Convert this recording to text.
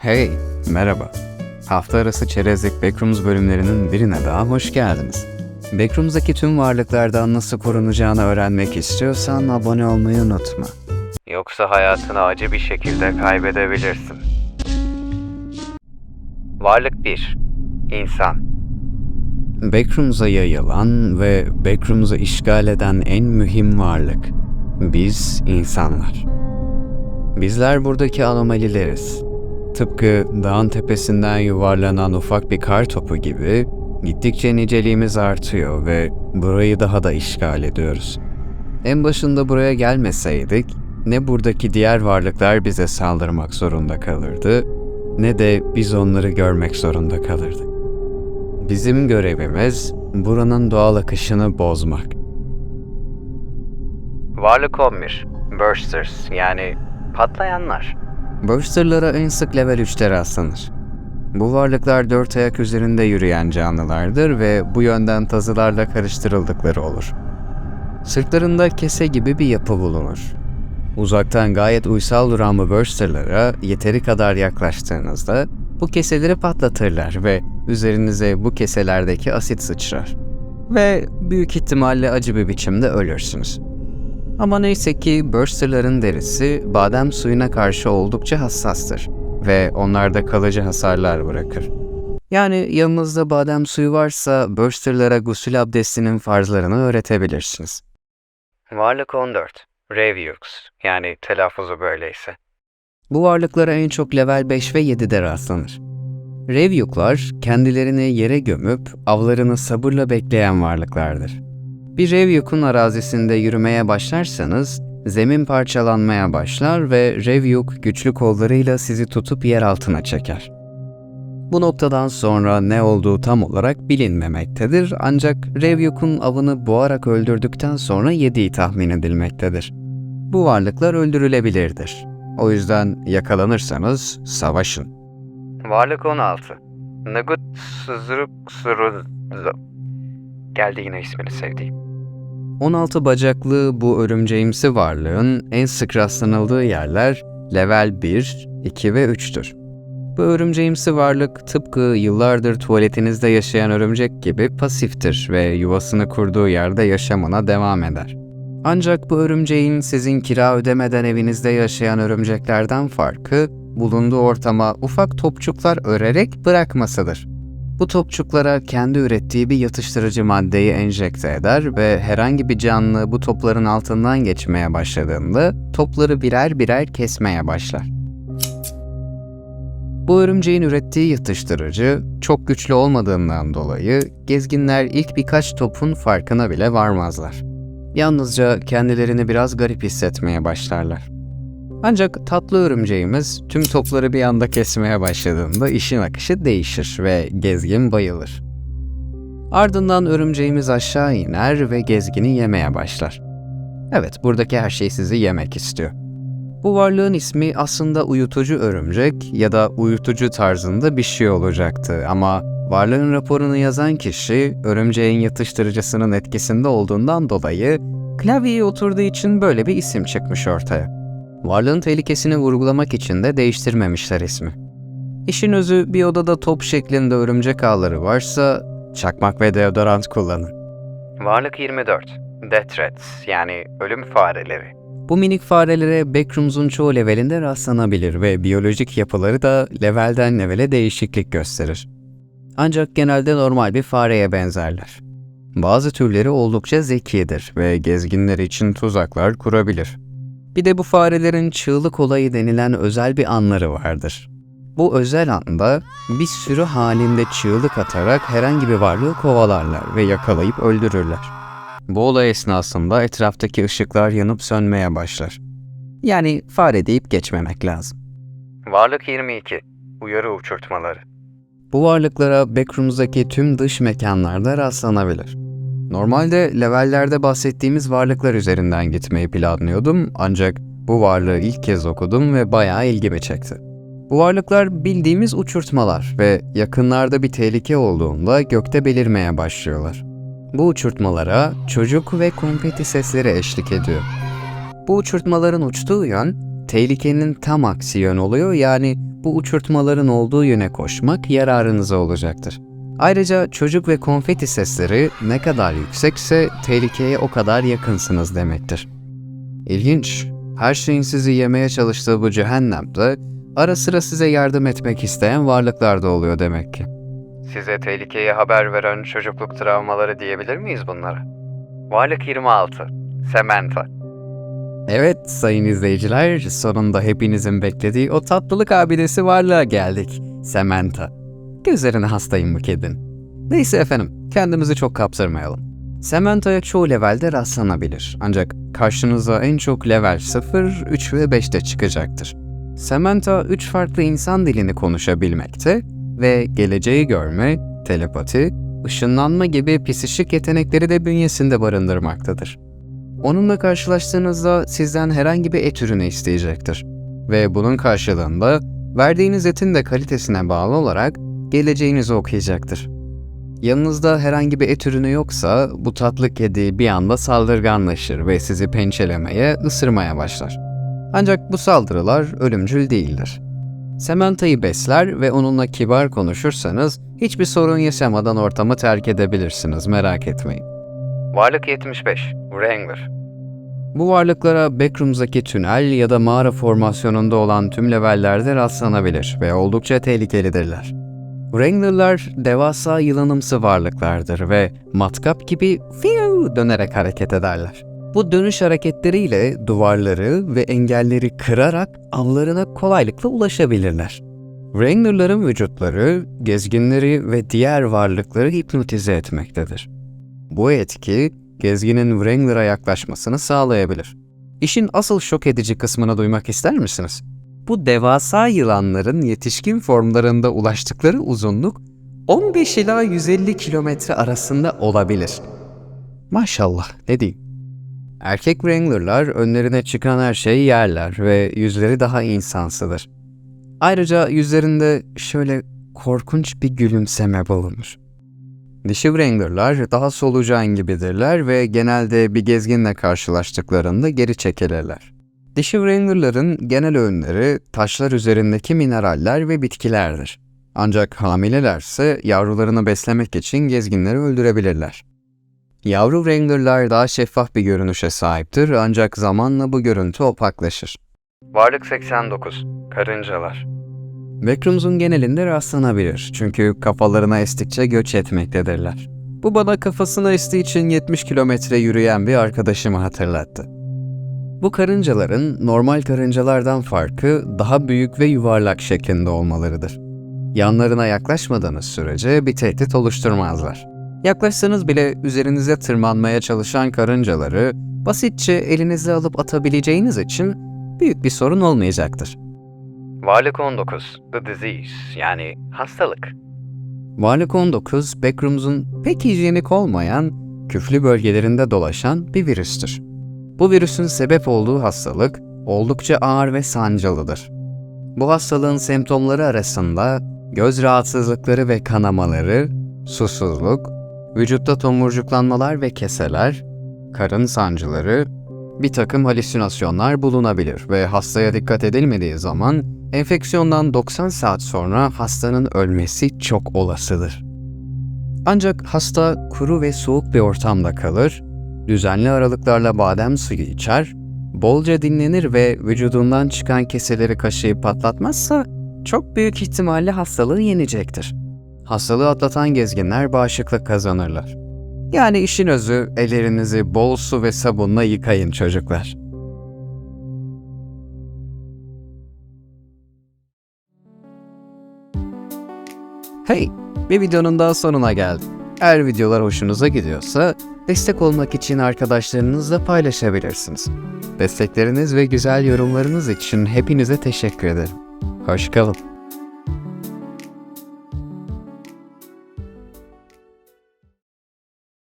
Hey, merhaba. Hafta arası çerezlik Backrooms bölümlerinin birine daha hoş geldiniz. Backrooms'daki tüm varlıklardan nasıl korunacağını öğrenmek istiyorsan abone olmayı unutma. Yoksa hayatını acı bir şekilde kaybedebilirsin. Varlık 1. İnsan. Backrooms'a yayılan ve Backrooms'u işgal eden en mühim varlık. Biz insanlar. Bizler buradaki anomalileriz. Tıpkı dağın tepesinden yuvarlanan ufak bir kar topu gibi gittikçe niceliğimiz artıyor ve burayı daha da işgal ediyoruz. En başında buraya gelmeseydik ne buradaki diğer varlıklar bize saldırmak zorunda kalırdı ne de biz onları görmek zorunda kalırdık. Bizim görevimiz buranın doğal akışını bozmak. Varlık 11. Bursters yani patlayanlar. Burster'lara en sık level 3'te rastlanır. Bu varlıklar dört ayak üzerinde yürüyen canlılardır ve bu yönden tazılarla karıştırıldıkları olur. Sırtlarında kese gibi bir yapı bulunur. Uzaktan gayet uysal duran bu burster'lara yeteri kadar yaklaştığınızda bu keseleri patlatırlar ve üzerinize bu keselerdeki asit sıçrar. Ve büyük ihtimalle acı bir biçimde ölürsünüz. Ama neyse ki bursterların derisi badem suyuna karşı oldukça hassastır ve onlarda kalıcı hasarlar bırakır. Yani yanınızda badem suyu varsa bursterlara gusül abdestinin farzlarını öğretebilirsiniz. Varlık 14. Revieux yani telaffuzu böyleyse. Bu varlıklara en çok level 5 ve 7'de rastlanır. Revyuklar kendilerini yere gömüp avlarını sabırla bekleyen varlıklardır. Bir Revyuk'un arazisinde yürümeye başlarsanız zemin parçalanmaya başlar ve Revyuk güçlü kollarıyla sizi tutup yer altına çeker. Bu noktadan sonra ne olduğu tam olarak bilinmemektedir ancak Revyuk'un avını boğarak öldürdükten sonra yediği tahmin edilmektedir. Bu varlıklar öldürülebilirdir. O yüzden yakalanırsanız savaşın. Varlık 16. Nagut Sızırık Geldi yine ismini sevdiğim. 16 bacaklı bu örümceğimsi varlığın en sık rastlanıldığı yerler level 1, 2 ve 3'tür. Bu örümceğimsi varlık tıpkı yıllardır tuvaletinizde yaşayan örümcek gibi pasiftir ve yuvasını kurduğu yerde yaşamına devam eder. Ancak bu örümceğin sizin kira ödemeden evinizde yaşayan örümceklerden farkı, bulunduğu ortama ufak topçuklar örerek bırakmasıdır. Bu topçuklara kendi ürettiği bir yatıştırıcı maddeyi enjekte eder ve herhangi bir canlı bu topların altından geçmeye başladığında topları birer birer kesmeye başlar. Bu örümceğin ürettiği yatıştırıcı çok güçlü olmadığından dolayı gezginler ilk birkaç topun farkına bile varmazlar. Yalnızca kendilerini biraz garip hissetmeye başlarlar. Ancak tatlı örümceğimiz tüm topları bir anda kesmeye başladığında işin akışı değişir ve gezgin bayılır. Ardından örümceğimiz aşağı iner ve gezgini yemeye başlar. Evet, buradaki her şey sizi yemek istiyor. Bu varlığın ismi aslında uyutucu örümcek ya da uyutucu tarzında bir şey olacaktı ama varlığın raporunu yazan kişi örümceğin yatıştırıcısının etkisinde olduğundan dolayı klavyeye oturduğu için böyle bir isim çıkmış ortaya. Varlığın tehlikesini vurgulamak için de değiştirmemişler ismi. İşin özü bir odada top şeklinde örümcek ağları varsa çakmak ve deodorant kullanın. Varlık 24. Death Rats yani ölüm fareleri. Bu minik farelere Backrooms'un çoğu levelinde rastlanabilir ve biyolojik yapıları da levelden levele değişiklik gösterir. Ancak genelde normal bir fareye benzerler. Bazı türleri oldukça zekidir ve gezginler için tuzaklar kurabilir. Bir de bu farelerin çığlık olayı denilen özel bir anları vardır. Bu özel anda bir sürü halinde çığlık atarak herhangi bir varlığı kovalarlar ve yakalayıp öldürürler. Bu olay esnasında etraftaki ışıklar yanıp sönmeye başlar. Yani fare deyip geçmemek lazım. Varlık 22. Uyarı uçurtmaları. Bu varlıklara Backrooms'daki tüm dış mekanlarda rastlanabilir. Normalde levellerde bahsettiğimiz varlıklar üzerinden gitmeyi planlıyordum ancak bu varlığı ilk kez okudum ve bayağı ilgimi çekti. Bu varlıklar bildiğimiz uçurtmalar ve yakınlarda bir tehlike olduğunda gökte belirmeye başlıyorlar. Bu uçurtmalara çocuk ve konfeti sesleri eşlik ediyor. Bu uçurtmaların uçtuğu yön tehlikenin tam aksi yön oluyor yani bu uçurtmaların olduğu yöne koşmak yararınıza olacaktır. Ayrıca çocuk ve konfeti sesleri ne kadar yüksekse tehlikeye o kadar yakınsınız demektir. İlginç. Her şeyin sizi yemeye çalıştığı bu cehennemde ara sıra size yardım etmek isteyen varlıklar da oluyor demek ki. Size tehlikeyi haber veren çocukluk travmaları diyebilir miyiz bunlara? Varlık 26. Samantha. Evet sayın izleyiciler, sonunda hepinizin beklediği o tatlılık abidesi varlığa geldik. Samantha. Gözlerine hastayım bu kedin. Neyse efendim, kendimizi çok kaptırmayalım. Samantha'ya çoğu levelde rastlanabilir. Ancak karşınıza en çok level 0, 3 ve 5'te çıkacaktır. Samantha 3 farklı insan dilini konuşabilmekte ve geleceği görme, telepati, ışınlanma gibi psişik yetenekleri de bünyesinde barındırmaktadır. Onunla karşılaştığınızda sizden herhangi bir et ürünü isteyecektir. Ve bunun karşılığında verdiğiniz etin de kalitesine bağlı olarak geleceğinizi okuyacaktır. Yanınızda herhangi bir et ürünü yoksa bu tatlı kedi bir anda saldırganlaşır ve sizi pençelemeye, ısırmaya başlar. Ancak bu saldırılar ölümcül değildir. Samantha'yı besler ve onunla kibar konuşursanız hiçbir sorun yaşamadan ortamı terk edebilirsiniz merak etmeyin. Varlık 75, Wrangler. Bu varlıklara Backrooms'daki tünel ya da mağara formasyonunda olan tüm levellerde rastlanabilir ve oldukça tehlikelidirler. Wrangler'lar devasa yılanımsı varlıklardır ve matkap gibi fiu dönerek hareket ederler. Bu dönüş hareketleriyle duvarları ve engelleri kırarak avlarına kolaylıkla ulaşabilirler. Wrangler'ların vücutları, gezginleri ve diğer varlıkları hipnotize etmektedir. Bu etki, gezginin Wrangler'a yaklaşmasını sağlayabilir. İşin asıl şok edici kısmını duymak ister misiniz? Bu devasa yılanların yetişkin formlarında ulaştıkları uzunluk 15 ila 150 kilometre arasında olabilir. Maşallah ne diyeyim. Erkek Wrangler'lar önlerine çıkan her şeyi yerler ve yüzleri daha insansıdır. Ayrıca yüzlerinde şöyle korkunç bir gülümseme bulunur. Dişi Wrangler'lar daha solucan gibidirler ve genelde bir gezginle karşılaştıklarında geri çekilirler. Dişi Wrangler'ların genel öğünleri taşlar üzerindeki mineraller ve bitkilerdir. Ancak hamilelerse yavrularını beslemek için gezginleri öldürebilirler. Yavru Wrangler'lar daha şeffaf bir görünüşe sahiptir ancak zamanla bu görüntü opaklaşır. Varlık 89. Karıncalar Backrooms'un genelinde rastlanabilir çünkü kafalarına estikçe göç etmektedirler. Bu bana kafasına estiği için 70 kilometre yürüyen bir arkadaşımı hatırlattı. Bu karıncaların normal karıncalardan farkı daha büyük ve yuvarlak şeklinde olmalarıdır. Yanlarına yaklaşmadığınız sürece bir tehdit oluşturmazlar. Yaklaşsanız bile üzerinize tırmanmaya çalışan karıncaları basitçe elinize alıp atabileceğiniz için büyük bir sorun olmayacaktır. Varlık 19, The Disease yani hastalık. Varlık 19, Backrooms'un pek hijyenik olmayan, küflü bölgelerinde dolaşan bir virüstür. Bu virüsün sebep olduğu hastalık oldukça ağır ve sancılıdır. Bu hastalığın semptomları arasında göz rahatsızlıkları ve kanamaları, susuzluk, vücutta tomurcuklanmalar ve keseler, karın sancıları, bir takım halüsinasyonlar bulunabilir ve hastaya dikkat edilmediği zaman enfeksiyondan 90 saat sonra hastanın ölmesi çok olasıdır. Ancak hasta kuru ve soğuk bir ortamda kalır, düzenli aralıklarla badem suyu içer, bolca dinlenir ve vücudundan çıkan keseleri kaşıyıp patlatmazsa çok büyük ihtimalle hastalığı yenecektir. Hastalığı atlatan gezginler bağışıklık kazanırlar. Yani işin özü ellerinizi bol su ve sabunla yıkayın çocuklar. Hey, bir videonun daha sonuna geldim. Eğer videolar hoşunuza gidiyorsa destek olmak için arkadaşlarınızla paylaşabilirsiniz. Destekleriniz ve güzel yorumlarınız için hepinize teşekkür ederim. Hoşçakalın.